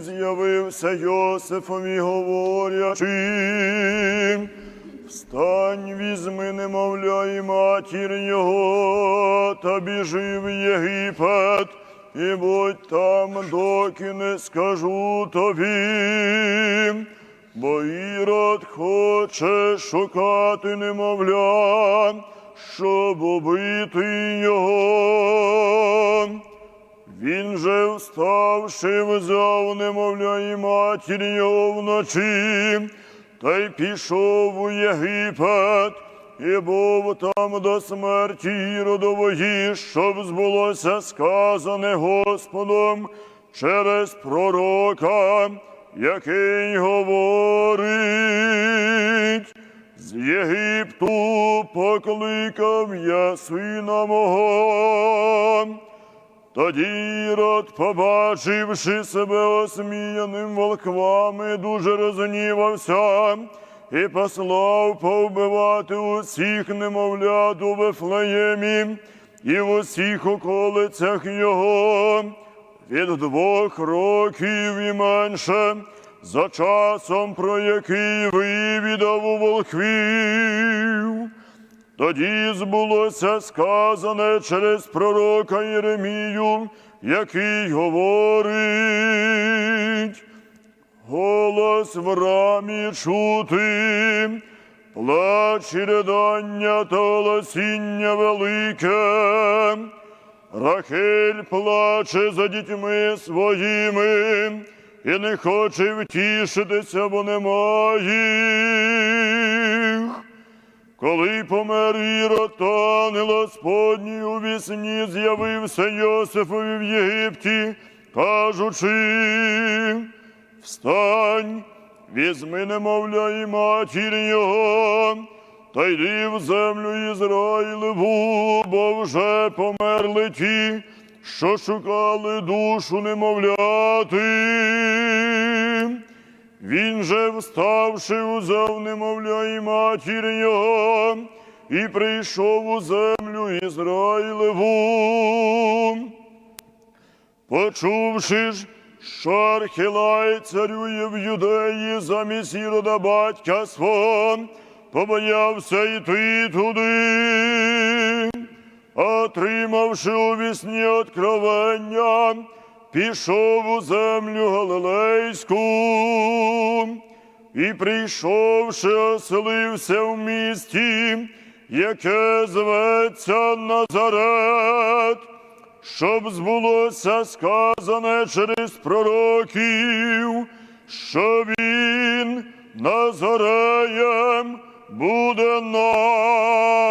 з'явився Йосифові, говорячи, Встань, візьми, немовля, і матір його, та біжи в Єгипет, і будь там, доки не скажу тобі. Бо Ірод хоче шукати немовля, щоб убити його. Він же, вставши, взяв немовля і матір його вночі, та й пішов у Єгипет, і був там до смерті Іродової, щоб збулося сказане Господом через пророка, який говорить. З Єгипту покликав я сина мого. Тоді Ірод, побачивши себе осміяним волквами, дуже розгнівався і послав повбивати усіх немовлят у Вифлеємі і в усіх околицях його від двох років і менше, за часом, про який вивідав у волхвів. Тоді збулося сказане через пророка Єремію, який говорить, голос в рамі чути, плач і ридання та голосіння велике. Рахель плаче за дітьми своїми і не хоче втішитися, бо немає їх. Коли помер Ірод, то ангел Господній у вісні з'явився Йосифові в Єгипті, кажучи, встань, візьми немовля і матір його, та йди в землю Ізраїлеву, бо вже померли ті, що шукали душу немовляти. Він же, вставши, узяв немовля і матір його, і прийшов у землю Ізраїлеву. Почувши ж, що Архилай царює в юдеї замість Ірода батька свого, побоявся йти туди, отримавши у вісні откровення, пішов у землю Галилейську і, прийшовши, оселився в місті, яке зветься Назарет, щоб збулося сказане через пророків, що він Назареєм буде названий.